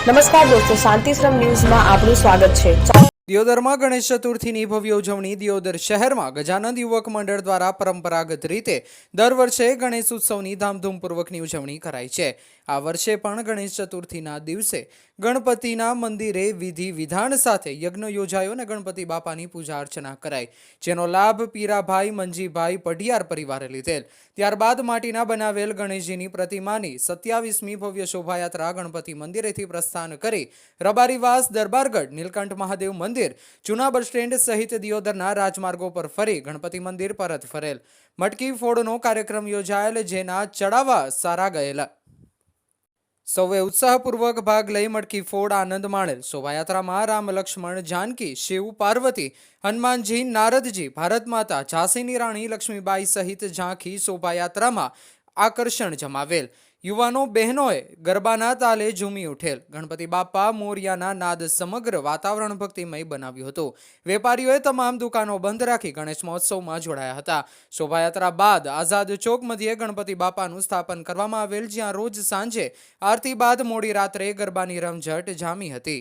નમસ્કાર દોસ્તો, શાંતિશ્રમ ન્યૂઝમાં આપનું સ્વાગત છે. દિયોદરમાં ગણેશ ચતુર્થીની ભવ્ય ઉજવણી દિયોદર શહેરમાં ગજાનંદ યુવક મંડળ દ્વારા પરંપરાગત રીતે દર વર્ષે ગણેશ ઉત્સવની ધામધૂમપૂર્વકની ઉજવણી કરાય છે. આ વર્ષે પણ ગણેશ ચતુર્થીના દિવસે ગણપતિના મંદિરે વિધિ વિધાન સાથે યજ્ઞ યોજાયો અને ગણપતિ બાપાની પૂજા અર્ચના કરાઈ, જેનો લાભ પીરાભાઈ મંજીભાઈ પઢિયાર પરિવારે લીધેલ. ત્યારબાદ માટીના બનાવેલ ગણેશજીની પ્રતિમાની સત્યાવીસમી ભવ્ય શોભાયાત્રા ગણપતિ મંદિરેથી પ્રસ્થાન કરી રબારીવાસ, દરબારગઢ, નીલકંઠ મહાદેવ મંદિર, જૂના બસ સ્ટેન્ડ સહિત દિયોદરના રાજમાર્ગો પર ફરી ગણપતિ મંદિર પરત ફરેલ. મટકી ફોડનો કાર્યક્રમ યોજાયેલ, જેના ચડાવવા સારા ગયેલા. સૌએ ઉત્સાહપૂર્વક ભાગ લઈ મટકી ફોડ આનંદ માણેલ. શોભાયાત્રામાં રામ લક્ષ્મણ, જાનકી, શિવ, પાર્વતી, હનુમાનજી, નારદજી, ભારત માતા, ઝાંસીની રાણી લક્ષ્મીબાઈ સહિત ઝાંખી શોભાયાત્રામાં આકર્ષણ જમાવેલ. યુવાનો, બહેનોએ ગરબાના તાલે ઝૂમી ઉઠેલ. ગણપતિ બાપા મોરિયાના નાદ સમગ્ર વાતાવરણ ભક્તિમય બનાવ્યું હતું. વેપારીઓએ તમામ દુકાનો બંધ રાખી ગણેશ મહોત્સવમાં જોડાયા હતા. શોભાયાત્રા બાદ આઝાદ ચોક મધ્યે ગણપતિ બાપાનું સ્થાપન કરવામાં આવેલ, જ્યાં રોજ સાંજે આરતી બાદ મોડી રાત્રે ગરબાની રમઝટ જામી હતી.